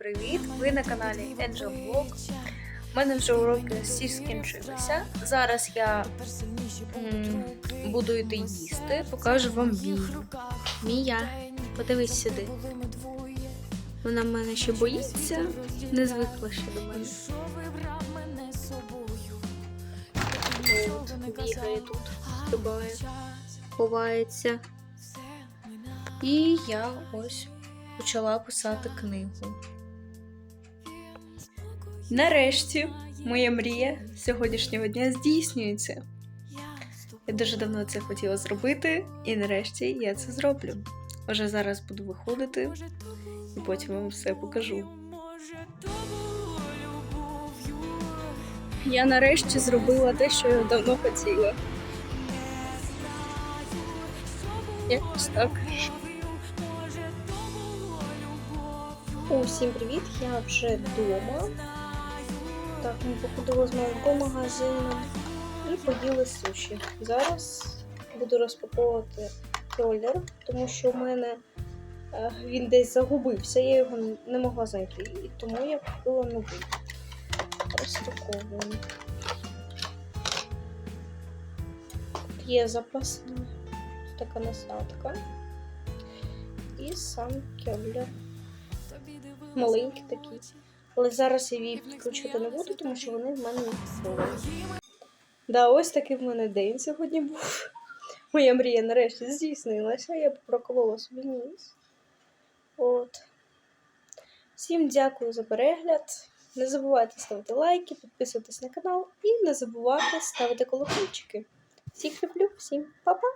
привіт! Ви на каналі Angel Vlog. У мене вже уроки всі скінчилися. Зараз я м, буду йти їсти, покажу вам Мію. Мія, подивись сюди. Вона мене ще боїться, не звикла ще до мене. Бігає тут, стрибає, ховається. І я ось почала писати книгу. Нарешті моя мрія сьогоднішнього дня здійснюється. Я дуже давно це хотіла зробити, і нарешті я це зроблю. Вже зараз буду виходити і потім вам все покажу. Я нарешті зробила те, що я давно хотіла. Якось так. Усім привіт! Я вже вдома. Так, ми походили з молоком магазином і поїли суші. Зараз буду розпаковувати ролер, тому що в мене е, він десь загубився, я його не могла знайти, і тому я купила новий. Розпаковуємо. Тут є запасна така насадка. І сам кевлер. Маленькі такі. Але зараз я її підключити не буду, тому що вони в мене не підсилені. Да, ось такий в мене день сьогодні був. Моя мрія нарешті здійснилася, я проколола собі ніс. От. Всім дякую за перегляд. Не забувайте ставити лайки, підписуватись на канал і не забувайте ставити колокольчики. Всіх люблю, всім па-па!